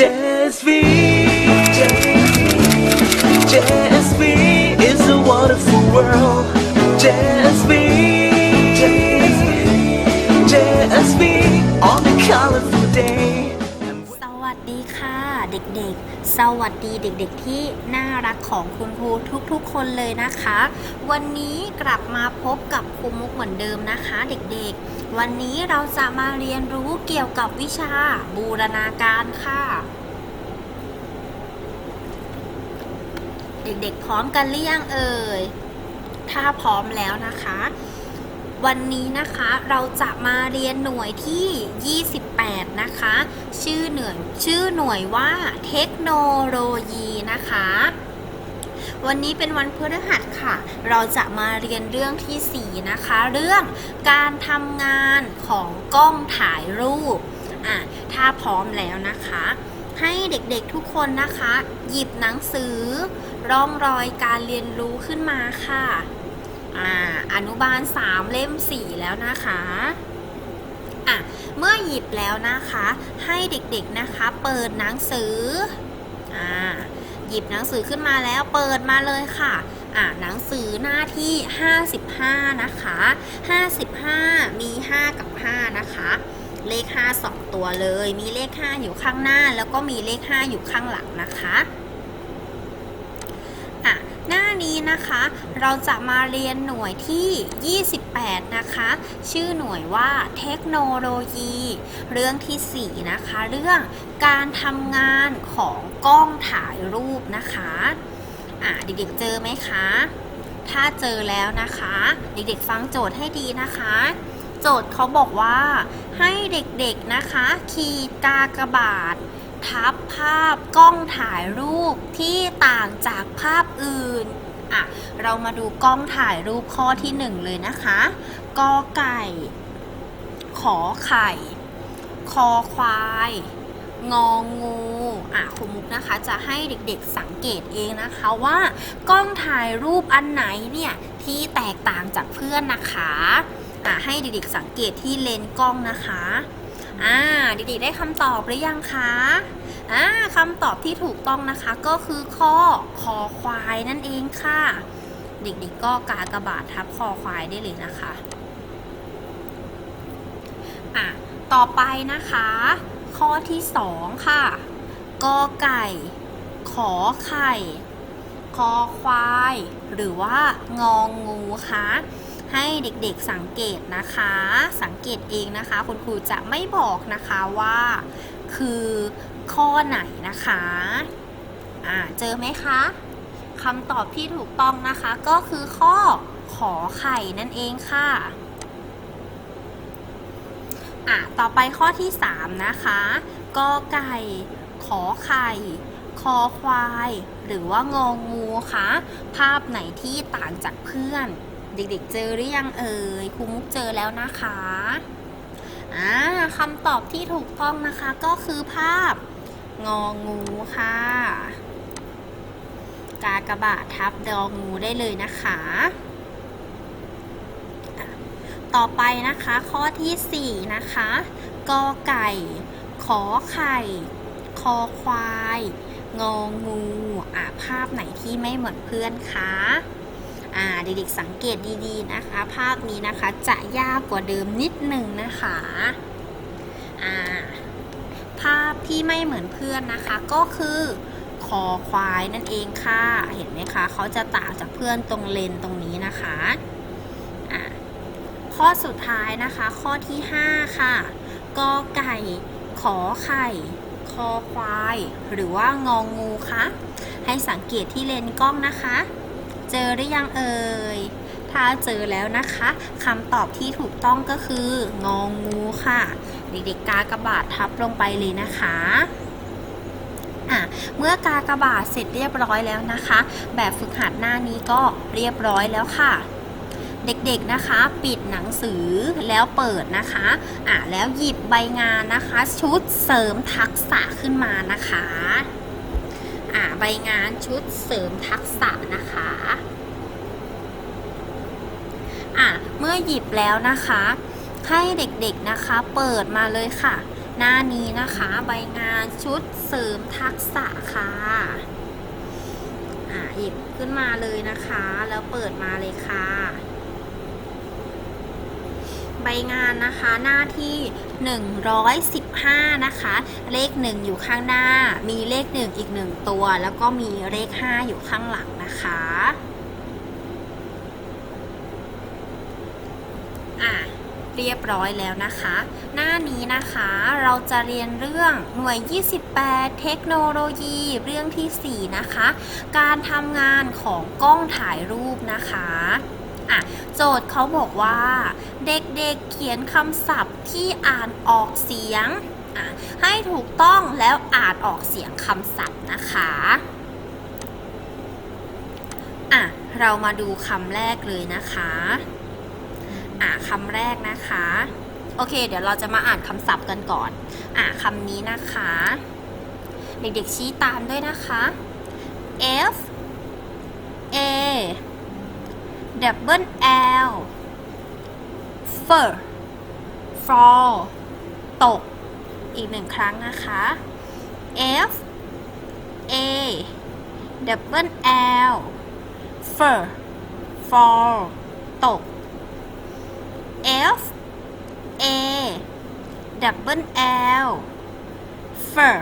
Just V. Just V is a wonderful world. Jazz V. เด็กๆ สวัสดีเด็กๆ ที่น่ารักของคุณครูทุกๆ คนเลยนะคะ วันนี้กลับมาพบกับครูมุกเหมือนเดิมนะคะเด็กๆ วันนี้เราจะมาเรียนรู้เกี่ยวกับวิชาบูรณาการค่ะ เด็กๆ พร้อมกันหรือยังเอ่ย ถ้าพร้อมแล้วนะคะ วันนี้นะคะเราจะมาเรียนหน่วยที่ 28 นะคะ ชื่อหน่วยชื่อหน่วยว่าเทคโนโลยีนะคะ วันนี้เป็นวันพฤหัสค่ะ เราจะมาเรียนเรื่องที่ 4 นะคะ เรื่องการทำงานของกล้องถ่ายรูปอะถ้าพร้อมแล้วนะคะ ให้เด็กๆทุกคนนะคะ หยิบหนังสือ ร่องรอยการเรียนรู้ขึ้นมาค่ะ อ่าอนุบาล 3 เล่ม 4 แล้วนะคะอะเมื่อหยิบแล้วนะคะ ให้เด็กๆนะคะ เปิดหนังสืออ่าหยิบหนังสือขึ้นมาแล้วเปิดมาเลยค่ะอ่าหนังสือหน้าที่ 55 นะคะ 55 มี 5 กับ 5 นะคะเลข 5 2 ตัวเลย มีเลข 5 อยู่ข้างหน้า แล้วก็มีเลข 5 อยู่ข้างหลังนะคะ นี้นะคะ เราจะมาเรียนหน่วยที่ 28 นะคะ ชื่อหน่วยว่าเทคโนโลยี เรื่องที่ 4 นะคะ เรื่องการทำงานของกล้องถ่ายรูปนะคะอะเด็กๆเจอไหมคะ ถ้าเจอแล้วนะคะ เด็กๆฟังโจทย์ให้ดีนะคะ โจทย์เขาบอกว่าให้เด็กๆนะคะ ขีดกากบาททับภาพกล้องถ่ายรูปที่ต่างจากภาพอื่น อะเรามาดูกล้องถ่ายรูปข้อที่หนึ่งเลยนะคะกอไก่ ขอไข่ คอควายงองูอะครูมุกนะคะจะให้เด็กๆสังเกตเองนะคะว่ากล้องถ่ายรูปอันไหนเนี่ยที่แตกต่างจากเพื่อนนะคะอะให้เด็กๆสังเกตที่เลนส์กล้องนะคะอ่าเด็กๆได้คำตอบหรือยังคะ อ่าคำตอบที่ถูกต้องนะคะก็คือข้อคอควายนั่นเองค่ะ เด็กๆก็กากระบาททับคอควายได้เลยนะคะอะต่อไปนะคะ ข้อที่สองค่ะกอไก่ ขอไข่คอควาย หรือว่างองูคะให้เด็กๆสังเกตนะคะ สังเกตเองนะคะ คุณครูจะไม่บอกนะคะว่า คือ ข้อไหนนะคะ อ่า เจอไหมคะคำตอบที่ถูกต้องนะคะ ก็คือข้อขอไข่นั่นเองค่ะ อะ ต่อไปข้อที่ 3 นะคะกอไก่ ขอไข่ คอควาย หรือว่างองูคะ ภาพไหนที่ต่างจากเพื่อน เด็กๆเจอหรือยังเอ่ยครูมุกเจอแล้วนะคะ อ่าคำตอบที่ถูกต้องนะคะก็คือภาพ งองูค่ะ กากระบาททับดองูได้เลยนะคะะต่อไปนะคะข้อทีสี่ 4 นะคะกอไก่ ขอไข่ คอควาย งองูอะภาพไหนที่ไม่เหมือนเพื่อนคะอ่าเด็กๆสังเกตดีๆนะคะ ภาพนี้นะคะจะยากกว่าเดิมนิดหนึ่งนะคะอ่า ภาพที่ไม่เหมือนเพื่อนนะคะ ก็คือคอควายนั่นเองค่ะ เห็นไหมคะเขาจะต่างจากเพื่อนตรงเลนตรงนี้นะคะะข้อสุดท้ายนะคะ ข้อที่ 5 ค่ะกอไก่ขอไข่ คอควาย หรือว่างองงูคะให้สังเกตที่เลนกล้องนะคะ เจอหรือยังเอ่ยถ้าเจอแล้วนะคะคำตอบที่ถูกต้องก็คืององูค่ะ เด็กๆกากบาททับลงไปเลยนะคะอะเมื่อกากบาทเสร็จเรียบร้อยแล้วนะคะ แบบฝึกหัดหน้านี้ก็เรียบร้อยแล้วค่ะ เด็กๆนะคะ ปิดหนังสือแล้วเปิดนะคะอะแล้วหยิบใบงานนะคะ ชุดเสริมทักษะขึ้นมานะคะอะใบงานชุดเสริมทักษะนะคะอะเมื่อหยิบแล้วนะคะ ให้เด็กๆนะคะเปิดมาเลยค่ะ หน้านี้นะคะใบงานชุดเสริมทักษะค่ะอ่าหยิบขึ้นมาเลยนะคะ แล้วเปิดมาเลยค่ะ ใบงานนะคะหน้าที่ 115 นะคะ เลข 1 อยู่ข้างหน้า มีเลข 1 อีก 1 ตัว แล้วก็มีเลข 5 อยู่ข้างหลังนะคะอะ เรียบร้อยแล้วนะคะ หน้านี้นะคะเราจะเรียนเรื่องหน่วย 28 เทคโนโลยีเรื่องทีสี่4 นะคะ การทำงานของกล้องถ่ายรูปนะคะอะโจทย์เขาบอกว่า เด็กๆเขียนคำศัพท์ที่อ่านออกเสียงอะให้ถูกต้องแล้วอ่านออกเสียงคำศัพท์นะคะอะเรามาดูคำแรกเลยนะคะ อ่าคำแรกนะคะ โอเค เดี๋ยวเราจะมาอ่านคำศัพท์กันก่อน อ่าคำนี้นะคะ เด็กๆชี้ตามด้วยนะคะ F A double L fur fall ตก อีกหนึ่งครั้งนะคะ F A double L fur fall ตก F A double L fur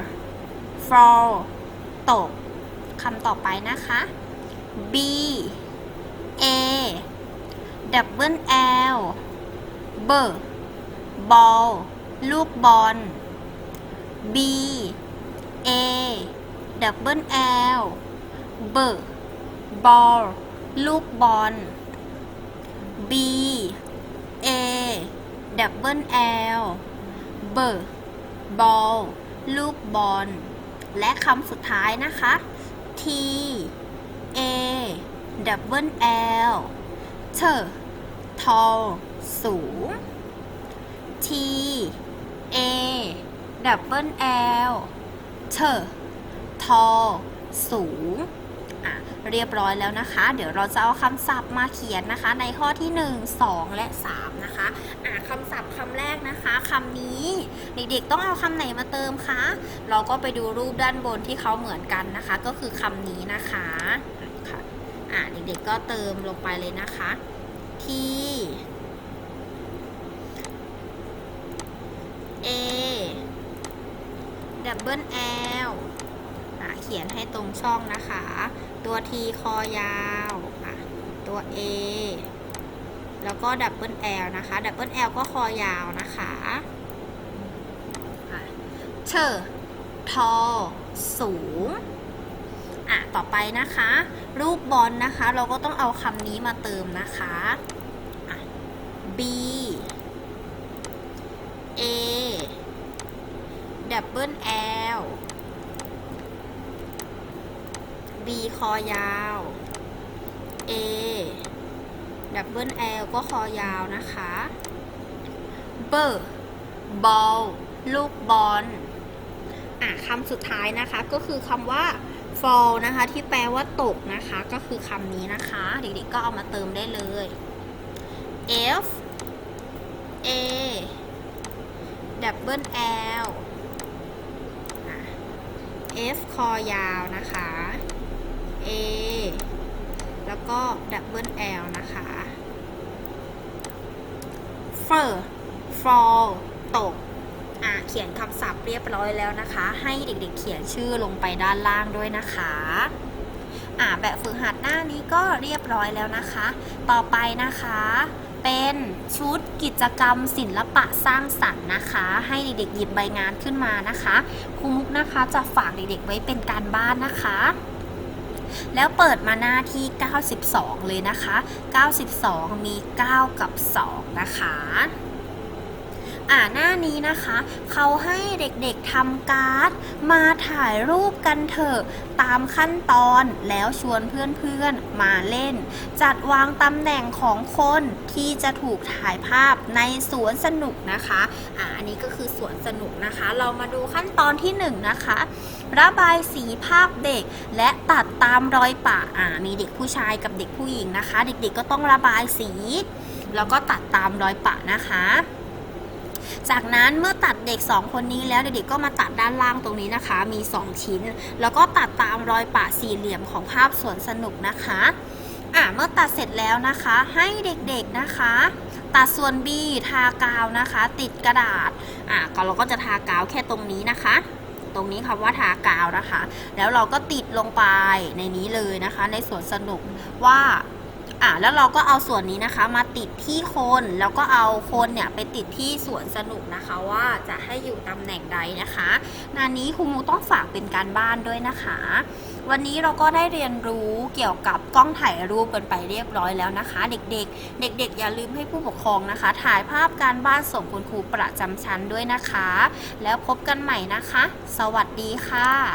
fall ตกคำต่อไปนะคะ B A double L b ball ลูกบอล B A double L b ball ลูกบอล B A double L b ball ลูกบอล และคำสุดท้ายนะคะ T A double L t tall สูง T A double L t tall สูง อะเรียบร้อยแล้วนะคะ เดี๋ยวเราจะเอาคำศัพท์มาเขียนนะคะ ในข้อที่ 1 2 และ 3 นะคะอะคำศัพท์คำแรกนะคะคำนี้เด็กๆต้องเอาคำไหนมาเติมคะ เราก็ไปดูรูปด้านบนที่เขาเหมือนกันนะคะ ก็คือคำนี้นะคะค่ะอะเด็กๆก็เติมลงไปเลยนะคะ ที่ A double L อะ เขียนให้ตรงช่องนะคะ ตัว T คอยาวอะตัว A แล้วก็ double L นะคะ double L ก็คอยาวนะคะเชอทอสูงอะต่อไปนะคะ รูปบอลนะคะ เราก็ต้องเอาคำนี้มาเติมนะคะอะ B A double L B คอยาว A double L ก็คอยาวนะคะ B ball ลูกบอลอะคำสุดท้ายนะคะก็คือคำว่า fall นะคะ ที่แปลว่าตกนะคะ ก็คือคำนี้นะคะ เด็กๆก็เอามาเติมได้เลย F A double L อะ F คอยาวนะคะ A แล้วก็ double L นะคะ fur fall ตก อะ เขียนคำศัพท์เรียบร้อยแล้วนะคะ ให้เด็กๆเขียนชื่อลงไปด้านล่างด้วยนะคะ อะ แบบฝึกหัดหน้านี้ก็เรียบร้อยแล้วนะคะ ต่อไปนะคะ เป็นชุดกิจกรรมศิลปะสร้างสรรค์นะคะ ให้เด็กๆหยิบใบงานขึ้นมานะคะ ครูมุกนะคะจะฝากเด็กๆไว้เป็นการบ้านนะคะ แล้วเปิดมาหน้าที่ 92 เลยนะคะ 92 มี 9 กับ 2 นะคะ อ่าหน้านี้นะคะเขาให้เด็กๆทำการ์ด มาถ่ายรูปกันเถอะตามขั้นตอนแล้วชวนเพื่อนๆมาเล่น จัดวางตำแหน่งของคนที่จะถูกถ่ายภาพในสวนสนุกนะคะอ่าอันนี้ก็คือสวนสนุกนะคะ เรามาดูขั้นตอนที่หนึ่งนะคะระบายสีภาพเด็กและตัดตามรอยปะอ่ามีเด็กผู้ชายกับเด็กผู้หญิงนะคะ เด็กๆก็ต้องระบายสี แล้วก็ตัดตามรอยปะนะคะ จากนั้นเมื่อตัดเด็ก 2 คนนี้แล้วเด็กๆก็มาตัดด้านล่างตรงนี้นะคะ มี 2 ชิ้น แล้วก็ตัดตามรอยปะสี่เหลี่ยมของภาพสวนสนุกนะคะอะเมื่อตัดเสร็จแล้วนะคะ ให้เด็กๆนะคะ ตัดส่วน B ทากาวนะคะ ติดกระดาษอะก็เราก็จะทากาวแค่ตรงนี้นะคะ ตรงนี้คำว่าทากาวนะคะ แล้วเราก็ติดลงไปในนี้เลยนะคะ ในสวนสนุกว่า อะแล้วเราก็เอาส่วนนี้นะคะ มาติดที่โคนแล้วก็เอาโคนเนี่ยไปติดที่สวนสนุกนะคะว่าจะให้อยู่ตำแหน่งใดนะคะงานนี้ครูมูต้องฝากเป็นการบ้านด้วยนะคะ วันนี้เราก็ได้เรียนรู้เกี่ยวกับกล้องถ่ายรูปกันไปเรียบร้อยแล้วนะคะ เด็กๆ เด็ก ๆ อย่าลืมให้ผู้ปกครองนะคะ ถ่ายภาพการบ้านส่งคุณครูประจำชั้นด้วยนะคะ แล้วพบกันใหม่นะคะ สวัสดีค่ะ